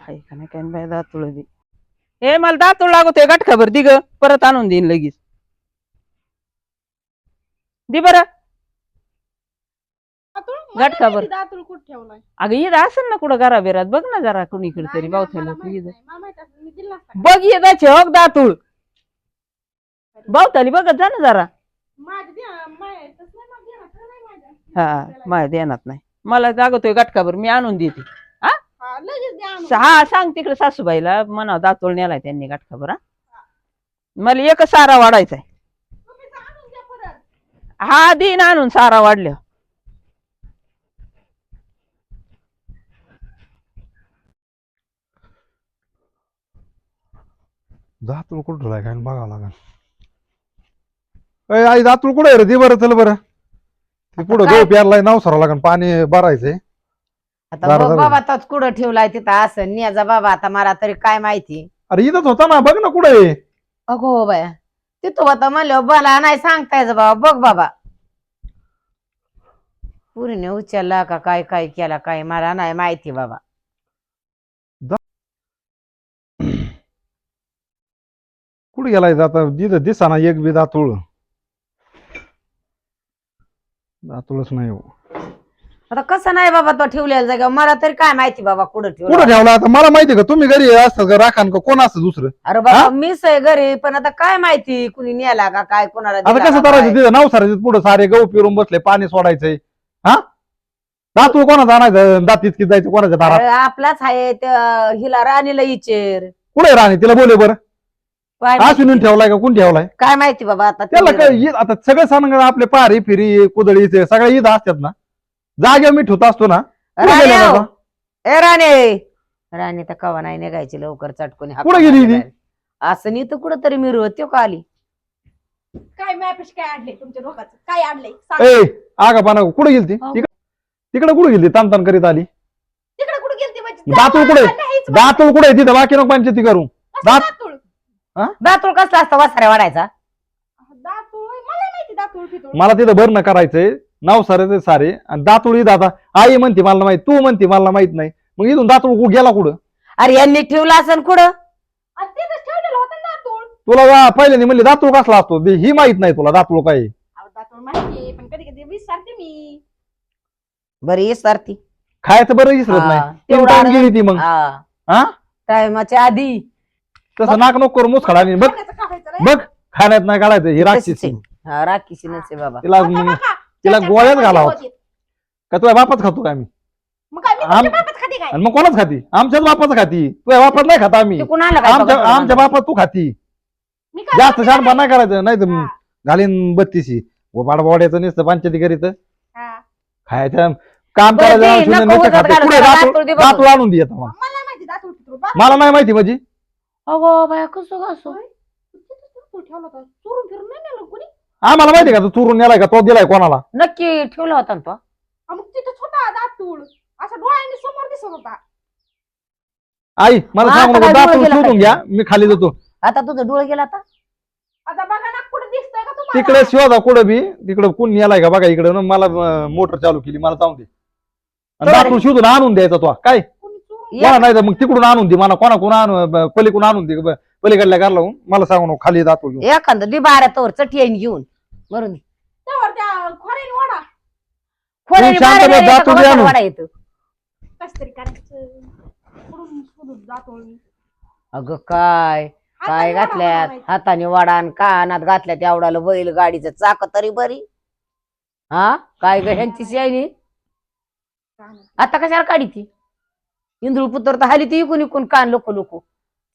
हाय का नाही काय बाय दातुळ दे ए मला दातुळ लागतोय गाठ खबर दि ग परत आणून देईन लगेच. दि बर. गाठ खबर. दातुळ कुठं ठेवलाय. अगं ईद असेल ना कुठं घरा बिरात बघ ना जरा कुणीकडे तरी नाही ना, बावथ्याला. बघ येदाचे हो दातुळ. बावताली बघत जा ना जरा. हा माझ्या ध्यानात नाही. मला लागतोय गाठकाभर मी आणून देते. लगेच द्या आणून. हा सांग तिकडे सासूबाईला म्हणा दातोळ नेलाय त्यांनी गाठकाभर हा मला एक सारा वाढायचा आहे तुम्हीच आणून द्या परत. हा दिन आणून सारा वाढल्या दातूळ कुठं राहिला काय बघावं लागेल. अय आई दातूळ कुठे रे? दे बरं चल बरं. ते पुढं काय? गहू प्यारलाय नाव सरावं लागेल. पाणी भरायचंय. आता बघ. बाबा तोच कुठं ठेवलाय तिथं? असं नियाजा बाबा आता मला तरी काय माहिती? अरे इथंच होता ना बघ ना कुठे अगो हो बाया. तिथं होता म्हणलं मला नाही सांगता यायचं बाबा. बघ बाबा. पुरीने उचलला का काय काय केला काय मला नाही माहिती बाबा. कुठे गेलाय आता तिथं दिसा ना एक बी दातूळ. दातूळच नाही हो. आता कसं नाही बाबा तो ठेवलेला जागा? मला तरी काय माहिती बाबा कुठं कुठं ठेवला? ठेवला आता मला माहिती का तुम्ही घरी असतात का राखान का कोण असतं दुसरं? अरे बाबा हा? मीच आहे घरी पण आता काय माहिती कुणी नेला का काय कुणाला आता दिला कसं का करायचं काय? तिथं नाव सरायचं पुढं सारे गहू पिरून बसले पाणी सोडायचंय. हा? दातूळ कोणाचा आणायचं? दात इतकी जायचं कोणाच्या दारात? अरे आपलाच आहे त्या हिला राणीला इचेर. कुठे राणी? तिला बोले बरं. काय अश्विनी माहिती? ठेवलाय का? कोण ठेवलाय? काय माहिती बाबा आता त्याला. काय ईद आता सगळं सण आपले पारी फिरी कुदळी ते सगळ्या ईद असतात ना. जागे मी ठेवत असतो ना. कुठे राणे गेले हो. बाबा? ए राणे. राणे तर कवा नाही निघायची लवकर चटकून. हाका कुठं गेली मारायला. ती? असं नाही तर कुठं तरी मिरू त्यो का आली? काय माझ्यापाशी काय आणलंय तुमच्या डोक्याचं काय आणलंय? सांग. ए आगा पाना कुठे गेली ती हो. तिकडे तिकडे कुठे गेली तान तान करीत आली. तिकडे कुठे गेलती म्हणजे? दातूळ कुठे? नाहीच दातूळ कुठे तिथं बाकी नको पंचायती करू कसं दात- दातूळ? दातुळ कसला असतं वासाऱ्या वाढायचा? दातूळ? मला माहिती दातूळ फितूळ मला तिथं भरणं करायचंय. नाव सारे ते सारे. आणि दातुळ आता आई म्हणते मला माहीत तू म्हणते मला माहीत नाही. मग इथून दातुळ कु- गेला कुठं? अरे यांनी ठेवला असेल कुठं? आणि तिथंच ठेवलेलं होतं ना दातूळ. तुला वा- पहिल्यांदा म्हणले दातुळ कसला असतो? ते ही माहीत नाही तुला दातुळ काय आहे. अहो, दातूळ माहिती पण कधी कधी विसरते मी. बरी सारथी खायचं बरं विसरत हा, नाही तीन तेवढं time आडवं- गेली ती मग. हा. हा? टायमाच्या आधी. तसं नाक नको करू मुसखडा बघ. खाण्याचं खायचं रे. बघ खाण्यात नाही काढायचं ही राक्षसी आहे. हा राखीशी नसे बाबा. तिला आता मग- बघा, तिला गोळ्यात पाच घालावं. होते. का तुझ्या बापाच खातो का आम्ही मग काय मी आम- तुमच्या बापात खाते काय आणि मग कोणाच खाती आमच्याच बापाचं खाती तुझ्या बापात नाही खाता आम्ही ते कुणाला काय आमच्या बापात तू खाती मी काय जास्त बापात नाही करायचं नाही तर. घालीन बत्तीशी वाड्याचं नुसतं पंचायती करीत हा. खायचं काम बरं, करायचं नको उगाच. घालू, पुढे त्याला दातूळ दातूळ दे बघू. दातूळ आणून दे आता मला. मला नाही माहिती मला नाही म्हणजे अगो बाया कसं कसं ठेवला होता. चोरून फिरून नाही नेलं कोणी आम्हाला माहिती का? तू चुरून नेलाय का? तो दिलाय कोणाला? नक्की ठेवला होता ना तो. मग दातूळ असं डोळ्यांनी समोर दिसत होता. आई मला मग सांगू नको. शोधून? घ्या. मी खाली जातो. आता तुझं डोळ गेला आता? आता बघा ना कुठे दिसतंय का तुम्हाला? तिकडे शोधा कुठं बी. तिकडं कोण नेलाय का बघा इकडे. मला मोटर चालू केली. मला जाऊन दे. आणि शोधून आणून द्यायचा तो. काय? कोणी चोरून कोणा नाही तर मग तिकडून आणून दे मला. कोणा कोण आणून पलीकडून आणून दे. ब- पलीकडल्या घरला लावून मला सांगू नको. खाली दातूळ घेऊन. एखादं डिबाऱ्या तोवर चटईन घेऊन. मरून दे. त्यावर त्या खोऱ्याने वाडा खोऱ्याने शांत बाहेर बस, यायचं दातूळ का दे आणून. वाडा येतो कस तरी करायचं? कुठून शोधून दातूळ अगं काय? काय हाताने वाडा घातल्यात. हाताने वाडान कानात घातल्यात एवढाला बैल गाडीचं चाक तरी बरी. हा? काय ग ह्यांची शायनी? आता कशाला काढी ती इंदुळ पुत्र तर हाली ती इकून इकून कान लोक लोक.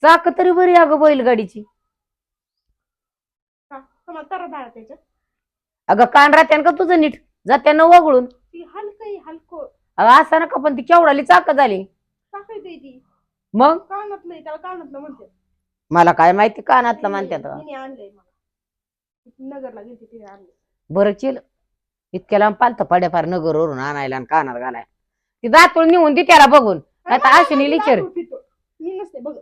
चाक तरी बरी अगं बैल गाडीची तुम्हाला तर डाळ त्याच्यात. अगं कान राहत्यान का तुझं नीट. जात्यानं वगळून. ती हलकं हलकं. अगं असं नका पण ती केवढाली चाक झाली. ती. मग? कानातलं आहे, त्याला कानातलं म्हणते. मला काय माहिती कानातलं म्हणतात का. तिने आणलंय मला. नगरला गेली तिने आणलंय. बरं चिल. इतक्या लांब पालतं पाड्यापार नगरवरून आणायला आणि कानात घालाय ती दातुळ निघून ती त्याला बघून. आता दारू पितो. मी नसते बघ.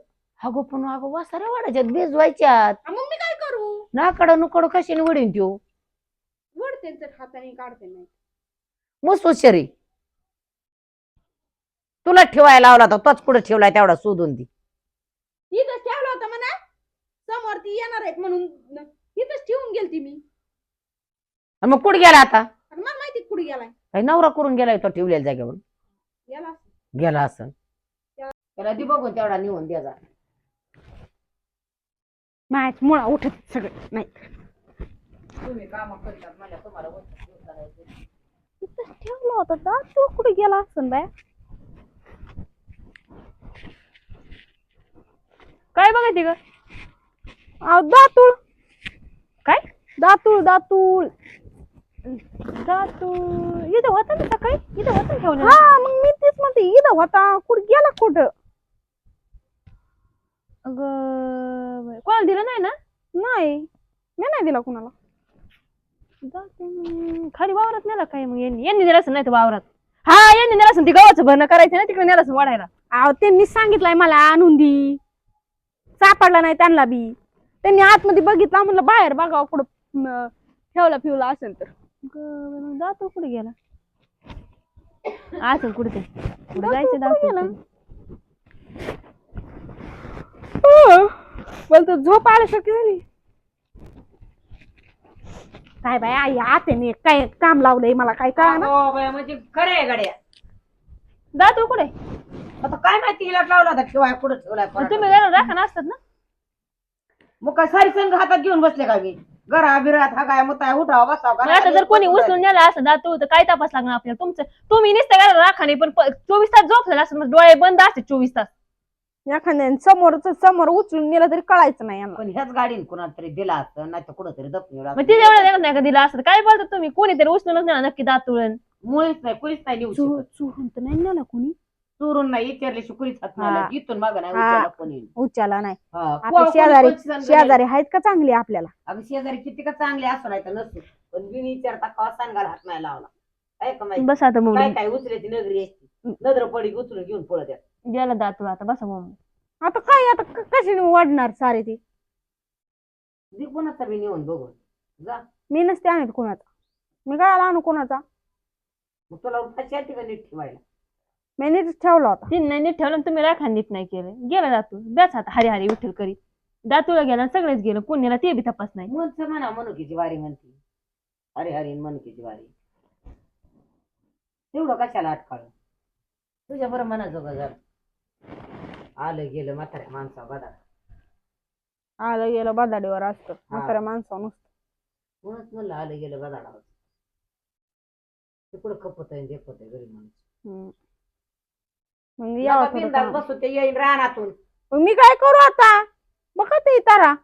अगो पण अगो वासाऱ्या वाढायच्यात बेजवायच्यात मग मी काय करू? नाकडं नुकडं कशाने वडीन त्यो? वडते तर हाताने काढते नाही. मस्त शरी तुला ठेवायला लावला तर तोच कुठं ठेवलाय तेवढा शोधून ती इथंच ठेवला होता म्हणा. समोर ती येणार आहेत म्हणून न- इथंच ठेवून गेलती मी. आणि मग कुठं गेला आता? आणि मला माहिती कुठे गेलाय. काही नवरा करून गेलाय तो ठेवलेल्या जागेवर गेला गेला असं त्याला ती बघून तेवढा निघून द्यायचा मॅच मुळा उठत सगळे नाही. तुम्ही काम करतात मला तुम्हाला इथंच ठेवला होता दा तू कुठे गेला असन बाय? काय बघायची ग? दातूळ. काय? दातूळ दातूळ. दातूळ. इथं होता ना सकाळी? इथं होता ठेवलं हा मग मी तेच म्हणते इथं होता. कुठे गेला कुठं? अगं बाई, कोणाला दिलं नाही ना? नाही. मी नाही दिला कुणाला. खाली वावरात नेला काय मग यांनी? यांनी दिलं असं नाही तर वावरात. हा यांनी नेलं ती गव्हाचं भरणं करायचं ना तिकडे नेलं असं वाढायला. अहो त्यांनी सांगितलंय मला आणून दी. सापडला नाही त्यांना बी. त्यांनी आतमध्ये बघितला म्हणलं बाहेर बघावं कुठं ठेवला फिवला असेल तर. दातूळ कुठे गेला? असेल कुठे ते. कुठे जायचं कुठं दातूळ हो. मला तर झोप आल्यासारखी झाली. काय बाय आई आत्याने काय काम लावलंय मला काय कळा म्हणजे खरं आहे गड्या. दातूळ कुठे? आता काय माहिती हिला लावला होता ठेवाय कुठं ठेवलाय मग तुम्ही गेलो राखा असतात ना? मग काय सारी संघ हातात घेऊन बसले का मी? घरा बिरात हा काय मुताय उठावा बसावा मग आता जर कोणी उचलून नेला असं दातू तर काय तपास लागणार आपल्याला? तुमचं तुम्ही नुसतं काय राखा नाही पण प- चोवीस तास झोपलेला असं मग डोळे बंद असते चोवीस तास. एखाद्याने समोरच समोर उचलून नेलं तरी कळायचं नाही यांना पण ह्याच गाडीने कुणाला तरी दिला असतं नाही तर कुठं तरी मग ते एवढं देणार नाही का दिला असं काय बोलतात तुम्ही? कोणीतरी उचलूनच नेला नक्की दातुळन मुळीच नाही कुणीच नाही शकत. चोरून तर नाही नेला कोणी? चोरून नाही विचारले कुणीच हात. नाही इथून मागं नाही हा. कोणी. उच्चाला नाही. हा. आपले कोण- शेजारी कोण- कोण- शेजारी आहेत का चांगली आपल्याला? अगं शेजारी किती का चांगले असो नाही तर नसो. पण बिन विचारता कवा सांगायला हात नाही लावला? काय का माहिती? बस आता मग काय काय उचलायची नगरी असती नजर पडी उचलून घेऊन पळत येत. गेला दातुळ आता बसा मग आता काय आता क- कशी वाढणार सारे ती? दे कोणाचा बी नेऊन बघून. जा. मी नसते आणत कोणाचा. मी काय आणू कोणाचा? मग तुला का नीट ठेवायला? मी नीट ठेवला होता. तीन नाही नीट ठेवलं आणि तुम्ही राखा नीट नाही केलं. गेला दातू बस आता हरी हरी विठ्ठल करीत. दातुला गेला आणि सगळेच गेलं. पुण्याला ते बी तपास नाही. म्हणचं म्हणा मनुकीची वारी म्हणते. अरे हरी मनुकीची वारी. तेवढं कशाला अटकाळ तुझ्या बरं मनाजोगं जर आलं गेलं म्हाताऱ्या माणसा बदा आलं गेलं बदाडीवर असतं. म्हाताऱ्या माणसावर नुसतं. म्हणूनच म्हणलं आलं गेलं बदाडावर? तिकडं कपत आहे देखत आहे गरीब माणूस. हम्म. मग यावं थोडं काम. बसू ते येईन रानातून. मग मी काय करू आता? बघा ते तारा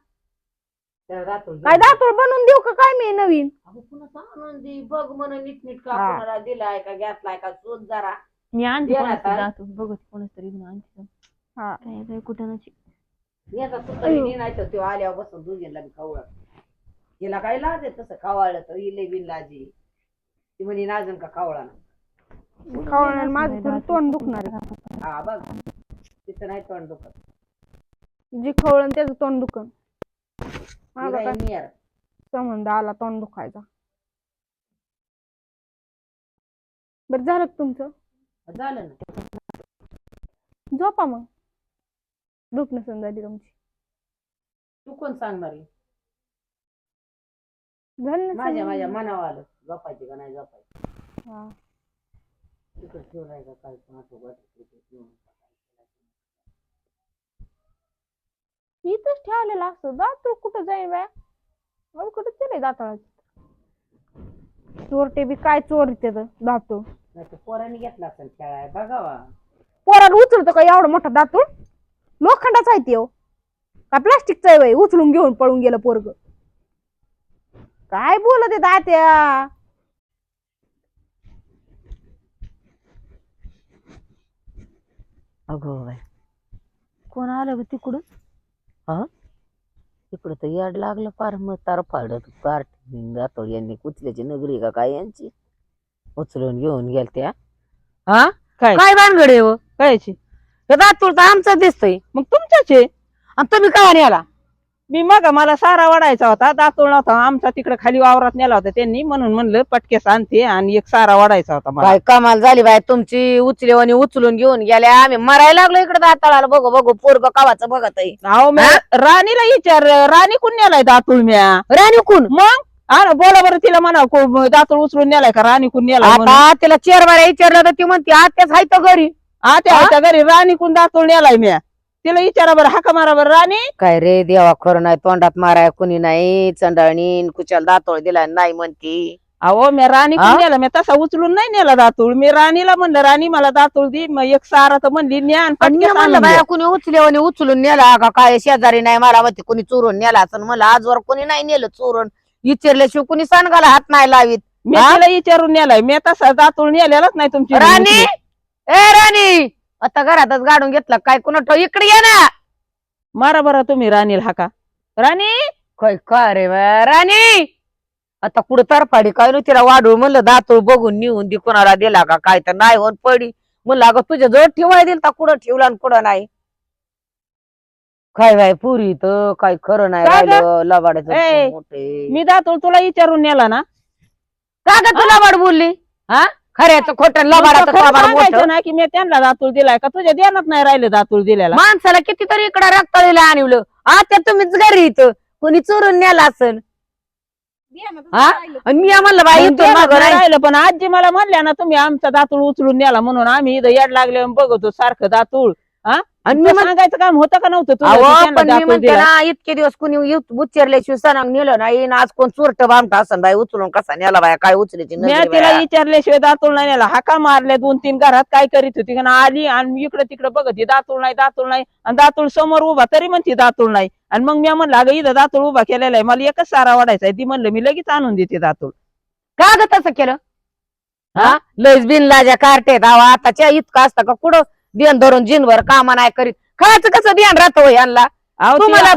त्या रातून काय दातोड बनवून देऊ का काय मी नवीन? अगं पुन्हा आनंदी बघ म्हण नीट नीट का हा. कोणाला दिलाय का घेतलाय का शोध जरा. मी आणते कोणाच? दातू बघत कोणाच तरी घेऊन आणते हा. काय काय कुठं नची याचा सुतळी नाही तर तो आल्यावर बसून दुजेला बी खावळ तिला काय लाज आहे तसं खावाळलं तर इले बिन लाजी ती म्हणे नाजन का खावळा ना खावणार माझं थोडं तोंड दुखणार आहे. हा बघ. तिथं नाही तोंड दुखत. जी खवळण त्याचं तोंड दुखन. माझा तिला काय? नियर. संबंध आला तोंड दुखायचा. बरं झालं का तुमचं? झालं ना. झोपा मग. झोप नसून झाली तुमची. तू कोण सांगणार आहे? झाली नसेल माझ्या मग. माझ्या मनावर आलं. झोपायची का नाही झोपायची? हा. तिकडे ठेवलाय का काय? कोणा तो वाटत इथंच ठेवलेला असतो. जातो कुठं जाईल बाय. अहो कुठं चले चोरटे बी काय चोर त्याचं दातूळ नाही तर पोरांनी घेतला असेल खेळाय बघावा. पोराला उचलतो का एवढा मोठा दातूळ लोखंडाचा आहे ते हो. का प्लास्टिकचा आहे उचलून घेऊन पळून गेलं पोरग. काय बोलत आहे तात्या अगो बाय कोण आलं ग तिकडून? हा? तिकडं तर याड लागलं पार मग तार फाडत पार जातो यांनी. कुचल्याची नगरी का काय यांची? उचलून घेऊन गेल त्या हा? काय? काय भानगडे हो? कायची? हे दातूळ तर आमचं दिसतोय. मग तुमच्याच? आहे आणि तुम्ही का आला? मी मग मला सारा वाढायचा होता. दातोळ नव्हता. आमचा तिकडे खाली वावरात नेला होता त्यांनी. म्हणून म्हणलं पटकेस आणते आणि एक सारा वाढायचा होता मला. काय कमाल झाली बाय तुमची उचलेवानी उचलून घेऊन गेल्या. आम्ही मरायला लागलो इकडे दाताळाला. बघू बघू. पोरग कवाचं बघत आहे अहो राणीला विचार. राणी कोण नेलाय दातुळ म्या? राणी कोण? मग? हा ना बोला बरं तिला म्हणा को- दातुळ उचलून नेलाय का राणी कोण नेलाय म्हणून. आता तिला चेअर बारा विचारलं तर ती म्हणते आत्याच हाय तर घरी. हा त्या हा? त्या घरी राणी कोण दातुळ नेलाय म्या? तिला विचारा बरं हाका मारा बरं राणी. काय रे देवा खरं नाही तोंडात माराय कुणी नाही चंडाळणी कुशाल दातोळ दिला नाही म्हणती. अहो मी राणी हा? कोण नेला? मी तसा उचलून नाही नेला दातुळ. मी राणीला म्हणलं राणी मला दातुळ दे मग एक सारा तर म्हणली ज्ञान आणि मी म्हणलं बाया कुणी उचलेवानी उचलून नेला का काय शेजारी नाही मला म्हणते कुणी चोरून नेला असं म्हणलं आजवर कुणी नाही नेलं चोरून. विचारल्याशिवाय कुणी सणगाला हात नाही लावीत मी हा? तिला विचारून नेलाय. मी तसा दातुळ नेलेलाच नाही तुमची राणी! ए राणी! आता घरातच गाडून घेतला काय कुणा ठेव? इकडे ये ना! मारा बरं तुम्ही राणीला हाका. राणी! काय काय रे बा, राणी! आता कुठं तरफाडी काय नाही तिला वाढू म्हणलं दातूळ बघून निघून दे कोणाला दिला का काय तर नाही होऊन पडी. म्हणलं अगं तुझ्या जवळ ठेवाय दिल तर कुठं ठेवला आणि कुठं नाही. काय बाय पुरी तर काय खरं नाही काय गं? राहिलं लबाडाचं ए, मोठे. मी दातुळ तुला विचारून नेला ना. का ग तू लबाड बोलली? हा? खऱ्याचं खोटं लबाडाचं खरं लबाड सांगायचं मोठं ना की मी त्यांना दातुळ दिलाय का? तुझ्या ध्यानात नाही राहिलं दातुळ दिलेला माणसाला कितीतरी इकडं रक्ताळीला आणवलं. आता तुम्हीच घरी इथं. कोणी चोरून नेला असेल. हा? आणि मी म्हणलं बाई मग इथून ध्यानात मागं नाही नाही. राहिलं पण आजी मला म्हणल्या ना तुम्ही आमचा दातुळ उचलून नेला म्हणून आम्ही इथं याड लागले बघतो सारखं दातुळ. आणि मी सांगायचं काम होतं का नव्हतं अहो पण मी म्हणते? ना इतके दिवस कुणी उच्चरल्याशिवाय सणांग नेलं नाही आणि आज कोण चोरट बामटा असं बाई उचलून कसा नेला बाया काय उचलायची मी नजर तिला बाया. विचारल्याशिवाय दातुळ नाही नेला. हाका मारल्या दोन तीन घरात काय करीत होती? का ना आली आणि इकडे तिकडे बघत होती, दातुळ नाही दातुळ नाही. आणि दातुळ समोर उभा तरी म्हणते दातुळ नाही. आणि मग मी म्हणलं अगं इथं दातुळ उभा केलेला आहे. मला एकच सारा वाढायचा आहे. ती म्हणलं मी लगेच आणून देते दातुळ. का ग तसं केलं? हा? लयच बिन लाजा कार्टे दावा आताच्या इतकं असतं का? कुठं देण धरून जिनभर कामा नाही करीत. खायचं कसं ध्यान राहतं होय यांना अहो, ती- तुम्हाला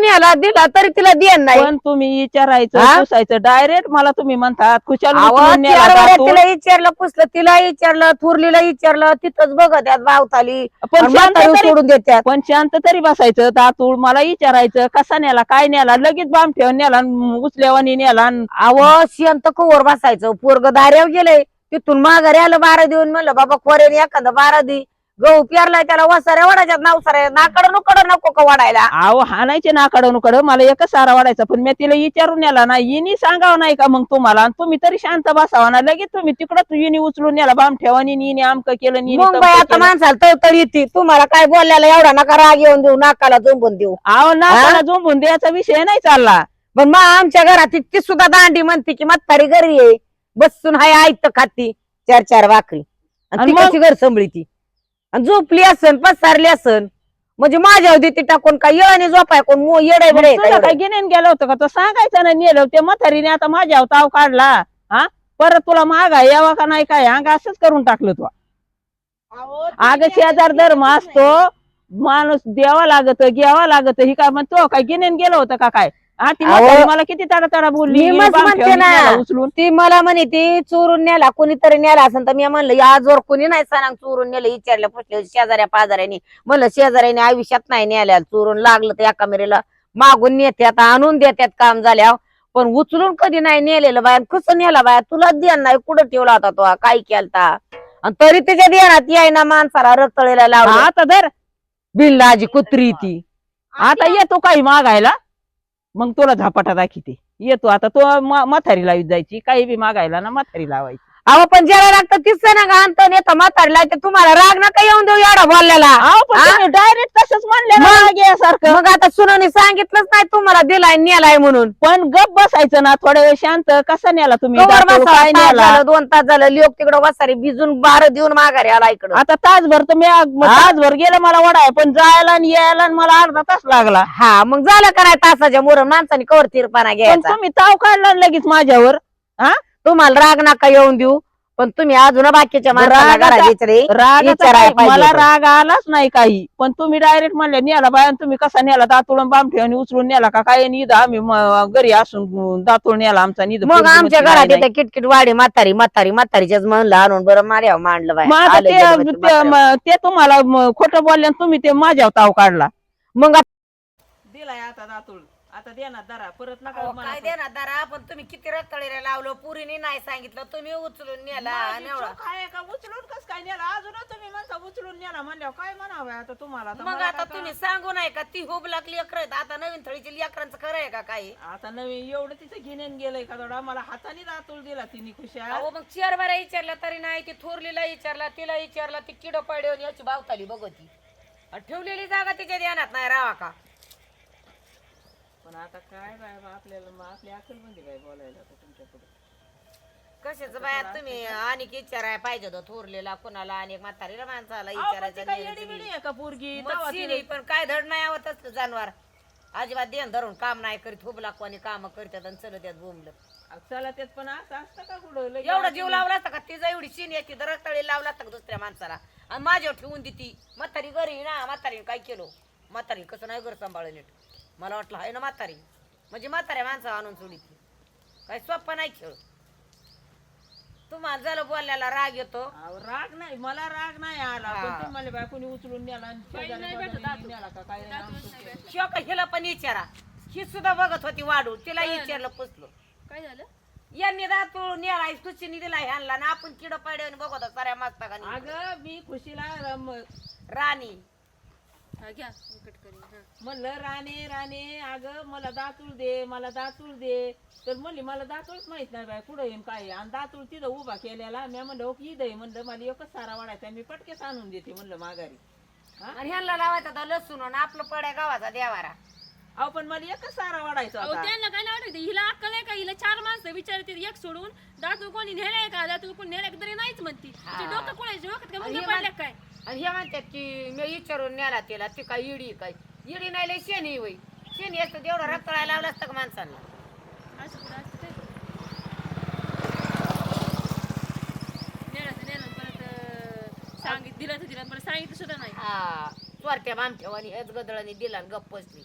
न्याला दिला तरी तिला देण नाही. पण तुम्ही विचारायचं हा? पुसायचं डायरेक्ट मला तुम्ही म्हणतात खुशाल अहो, उचलून नेला चार वेळा दातूळ. तिला विचारलं पुसलं तिला विचारलं थुरलीला विचारलं तिथंच बघत यात बावताली पण शांत म्हातारी तरी- सोडून देत्यात. पण शांत तरी बसायचं दातूळ मला विचारायचं कसा नेला काय नेला? लगेच बाम ठेवून नेला आणि उचल्यावानी नेला आणि अव शियंत कवर बसायचं. पोरग दार्यावर गेलंय. तिथून माघारी आलं बारा देऊन म्हणलं बाबा खोऱ्याने एखादं बारा दे. गहू पेरलाय त्याला वसाऱ्या वाढायच्यात नावसाऱ्या. नाकड नुकड नको का वाढायला? आव हाणायचे ना कडवणूकड मला एकच सारा वाढायचा पण मी तिला विचारून नेला ना इनी सांगावं नाही का मग तुम्हाला? आणि तुम्ही तरी शांत बसावा ना. लगेच तुम्ही तिकडं इनी उचलून नेला बाम ठेवा इनी आमक केलं नी मग आता माणसाला तळतळ येते. तुम्हाला काय बोलल्याला एवढा नका राग येऊन देऊ नाकाला झोंबून देऊ. आव ना झोंबून द्यायचा विषय नाही चालला. पण मग आमच्या घरात ती ती सुद्धा दांडी म्हणते की म्हातारी घरी आहे बसून हाय आयत खाती चार चार भाकरी आणि आणि ती मग? कशी घर संभळीती. आणि झोपली असन पसारली असन. म्हणजे माझ्या होती ती टाकून काय येळाने झोपाय कोण? मो येडे मग बिडे तुला काय गिनेन गेलं होतं का? तो सांगायचं ना नेलं ते म्हातारीने आता माझ्या ताव काढला. हा? परत तुला मागा यावा का नाही काय? अंग असंच करून टाकलं तू. अगं शेजार धर्म असतो. माणूस द्यावा लागत घ्यावा लागत. ही काय म्हणतो काय गिनेन गेलं होतं का काय? हा ती अहो, म्हातारी मला किती बोलली मी हिने मस्त बाम म्हणते ठेवून ना. नेला उचलून. ती मला म्हणे ती चोरून नेला कोणीतरी नेला असेल तर मी म्हणलं आजवर कोणी नाही सणांग चोरून नेलं विचारलं दिवशी शेजाऱ्या पाजाऱ्याने. म्हणलं शेजाऱ्याने आयुष्यात नाही नेल्या चोरून लागलं तर एका मेरेला मागून नेत्यात आणून देत्यात काम झाल्यावर. पण उचलून कधी नाही नेलेलं बाया कसं नेला बाया? तुला ध्यान नाही कुठं ठेवला होता तो काय केलता? आणि तरी त्याच्या ध्यानात याय ना माणसाला रक्तळीला लावलं. आता धर. बिल्लाजी कुत्री ती. आता येतो काही मागायला. मग तुला झपाटा दाखिते येतो आता तो म- म्हातारी लावीत जायची. काही बी मागायला ना म्हातारी लावायची. अहो पण ज्याला लागतं तीच ना का अंत नेता म्हातारीला ते तुम्हाला राग नका येऊन देऊ एवढा बोललेला. हा? डायरेक्ट तसंच म्हणले ना मग? आता सुनाने सांगितलंच नाही तुम्हाला दिलाय नेलाय म्हणून. पण गप बसायचं ना थोड्या वेळ शांत. कसा नेला तुम्ही? कवर दातूळ बसावा, काय तास नेला? झालं दोन तास झालं लोक तिकडं वसारी भिजून बार देऊन माघारी आला इकडं. आता तासभर तर मी आग- हा? तासभर गेलं मला वडाय पण जायला आणि यायला आणि मला अर्धा तास लागला. हा मग झालं का नाही तासाच्या मुर? माणसाने कवर तिरपाना पण घ्यायचा. तुम्ही ताव काढला आणि लगेच माझ्यावर तुम्हाला राग नका येऊन देऊ पण तुम्ही अजून बाकीच्या माणसाला रागाचा- घरात विचारे राग विचारायला पाहिजे मला होतं. राग आलाच नाही काही. पण तुम्ही डायरेक्ट म्हणले नेला बाय आणि तुम्ही कसा नेला दातुळून बाम ठेवून उचलून नेला का? काय निध आम्ही म- घरी असून दातुळ नेला आमचा निध मग आमच्या घरात येते किटकिट वाडी म्हातारी म्हातारी म्हातारीच्याच म्हणलं आणून बरं मार्यावर मांडलं बाय. मग आता आलं ते गेलं ते- म्हाताऱ्यावर. म- ते तुम्हाला म- खोटं बोलले आणि तुम्ही ते माझ्यावर ताव काढला. मग दिलाय आता दातुळ. आता देणार दरा परत अहो, काय दे ना दारा पण तुम्ही किती रताळीला लावलं पुरीने नाही सांगितलं तुम्ही उचलून नेला आहे का? उचलून कस काय नेला? अजून तुम्ही म्हणता उचलून नेला म्हणल्यावर काय म्हणावं आता तुम्हाला? आता मग मला आता काय तुम्ही सांगू नाही का ती हुब लागली लेकर आता नवीन थळीची लेकरांचं खरं आहे का काही? आता नवीन एवढं तिचं घेण्यान गेलंय का थोडा? मला हाताने दातुळ दिला तिने खुशाल. अहो मग चेअर बारा विचारला तरी नाही ती थोरलीला विचारला तिला विचारला ती किडो पाड्यावर याची बावताली बघती. आणि ठेवलेली जागा तिच्या ध्यानात नाही राहा का? पण आता काय बाय बा आपल्याला मग आपली अक्कलमध्ये काय बोलायला आता तुमच्यापुढे कशाच बाया तुम्ही आणि विचाराय पाहिजे होतं थोरलेला कोणाला आणि म्हातारीला माणसाला विचारायचं नाही. आहे का पोरगी? मग तेव्हा पण काय धड नाही आवत असतं जानवर. अजिबात देण धरून काम नाही करीत हुब लागवानी काम करतात आणि चलत त्यात बोंबलं. चला त्यात पण असं असतं का कुठं? एवढा जीव लावला असता का? तिचा एवढी शिन याची दरकतळी लावला असता का दुसऱ्या माणसाला? आणि माझ्यावर ठेवून देती. म्हातारी घरी ना म्हातारीने काय केलं? म्हातारी कसं नाही घर सांभाळ नीट. मला वाटलं आहे ना म्हातारी. म्हणजे म्हाताऱ्या माणसा आणून सोडी ती. काय सोप्पा नाही खेळ. तुम्हाला झालं बोलल्याला राग येतो. अहो, राग नाही. मला राग नाही आला. हा. पण तुम्ही मला बायकोनी उचलून नेला आणि शेजारी पाजारी नेला का? काय हिला पण विचारा. ही सुद्धा बघत होती वाढू तिला विचारलं पुसलो. काय झालं? यांनी दातूळ नेलाय सुचिनी दिला ह्यांना ना आपण किड पाड्याने बघत होतो साऱ्या मस्ताका अगं मी खुशीला रम- राणी. हा घ्या मी कट करीन हा. म्हणलं राणे राणे अगं मला दातूळ दे मला दातूळ दे. तर म्हणली मला दातूळच माहीत नाही बाय कुठं येईन काय आहे. आणि दातूळ तिथं उभा केलेला मी म्हणलं ओके इथं आहे म्हणलं मला एकच सारा वाढायचा मी पटकेच आणून देते म्हणलं माघारी. आणि ह्यांना लावायचा होता लसूण आणि आपलं पड्या गावाचा देवारा. अहो पण मला एकच सारा वाढायचा अहो होता. त्यांना काय नाही वाटत हिला अक्कल आहे का? हिला चार माणसं विचारते एक सोडून. दातू कोणी नेलाय का? दातू कोणी नेलाय का? तरी नाहीच म्हणती. तिचे डोकं कोणाच्या डोक्यात काय आणि मुंग्या हे पडल्या काय? आणि हे म्हणतात की मी विचारून न्याला तिला ती काय इडी काय? इडी नाही लय शेणी होई शेणी असतं तेवढं रक्तळायला लावलं असतं का माणसाला असं कुठं असतं काय नेलं तर नेलं परत अं, सांगित दिलं तर दिलं परत सांगितलं सुद्धा नाही. हा चोरट्या बामठेवानी हेच गदळाने दिला आणि गप्प बसली.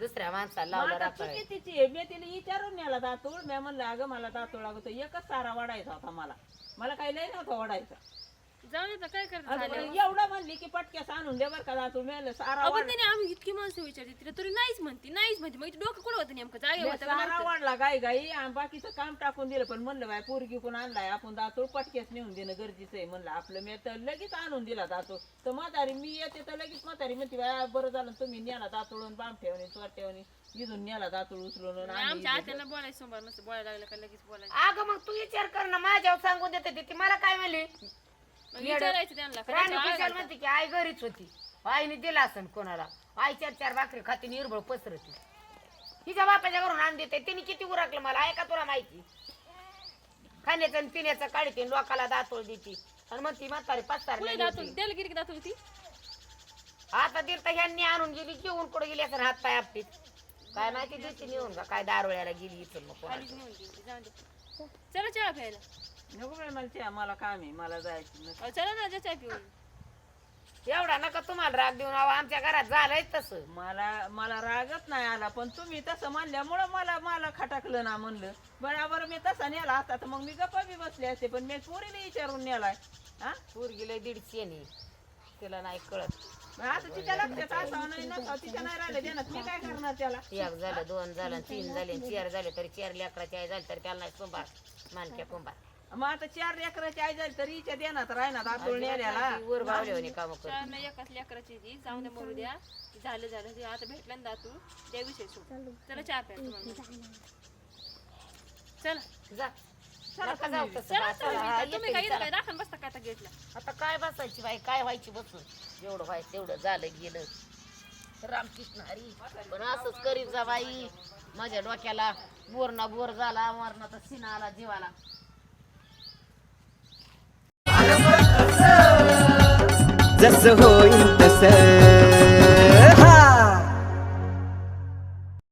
दुसऱ्या माणसाला लावलं आता रक्तळायला चुकी तिची आहे. मी तिला विचारून न्याला दातूळ मी म्हणलं अगं मला दातूळ लागतो. एकच सारा वाढायचा होता मला. मला काही लय नव्हता वाढायचा. जाऊ दे आता काय करत झालं पण एवढं म्हणली की पटक्यास आणून दे बरं का दातूळ मी म्हणलं सारा अहो, पण वाढ- त्याने आम्ही इतकी माणसं विचारते तिला तरी नाहीच म्हणती नाहीच म्हणते. मग इथे डोकं कुठं होतं नेमकं? जागे मी होतं का सारा नव्हतं? वाढला गाई गाई आणि बाकीचं काम टाकून दिलं. पण म्हणलं बाय पोरगी कोण आणलाय? आपण दातूळ पटक्यास नेऊन देणं गरजेचं आहे म्हणलं. आपलं मी तर लगेच आणून दिला दातूळ तर म्हातारी मी येते तर लगेच म्हातारी म्हणते बाय बरं झालं तुम्ही नेला दातूळून बाम ठेवणी चोर ठेवणी इथून नेला दातूळ उचलून आणि आणली आमच्या. आत्याला बोलायचं सोमवार मस्त बोलायला लागलं का लगेच बोलायचं? अगं मग तू विचार कर ना माझ्यावर सांगून देते ती. ती मला काय म्हणली? विचारायचं त्यांना राणी करायचं खुशाल आळगायचं. म्हणते की आई घरीच होती. आईने दिला असन कोणाला. आई चार चार भाकरी खाती निर्बळ पसरती. हिच्या बापाच्या घरून आणून देते. तिने किती उरकलं मला? आहे का तुला माहिती? खाण्याचं आणि पिण्याचं काढते लोकाला दातोळ देते. आणि मग ती म्हातारी पसरली दातून किती दातून ती आता दिल तर ह्यांनी आणून गेली घेऊन कुठे गेली असं हात पाय आपटीत. काय माहिती दिवशी नेऊन का? काय दारोळ्याला गेली इथून मग कोणाला. खालीच नेऊन गेली जाऊ दे. चला चहा प्यायला. नको बाई मला चहा, मला काम आहे मला जायचं. अहो, चला ना जा चहा पिऊन एवढा नका तुम्हाला राग देऊन अहो, आमच्या घरात झालंय तसं. मला मला रागच नाही आला पण तुम्ही तसं म्हणल्यामुळं मला मला खटाकलं ना म्हणलं. बरोबर मी तसा नेला असता तर मग मी गप्पा बी बसले असते पण मी पोरीने विचारून नेलाय. हा? पोरगीला दीडशे नाही तिला नाही कळत. मग आता तिच्या लक्षात असावं नाही नसावं तिच्या नाही राहिलं देण्यात मी काय करणार त्याला? एक झालं दोन झालं तीन झाले चार झाले तरी चार लेकराची आई झाली तरी त्याला नाही कुंभार मानक्या कुंभार. मग आता चार लेकराची आई झाली तरी हिच्या देण्यात राहणार आतुळ नेल्याला वर भावले काम कर चहा नाही एकाच लेकराची ती जाऊन द्या मरू द्या. झालं झालं ते आता भेटलं ना दातू त्या विषय सोड. चला. चहा प्या तुम्हाला. चला. जा. जाऊ तसं. चला, हा, हा, तुम्ही येते काय इथं चला. काय राखण बसता काय आता गेटला. आता काय बसायची बाई? काय व्हायची बसून? जेवढं व्हायचं तेवढं झालं गेलं. रामकृष्ण हरी. पण असंच करीत जा बाई. माझ्या डोक्याला बोर ना बोर झाला मरणाचा सिना आला जीवाला. जस होईल तसं.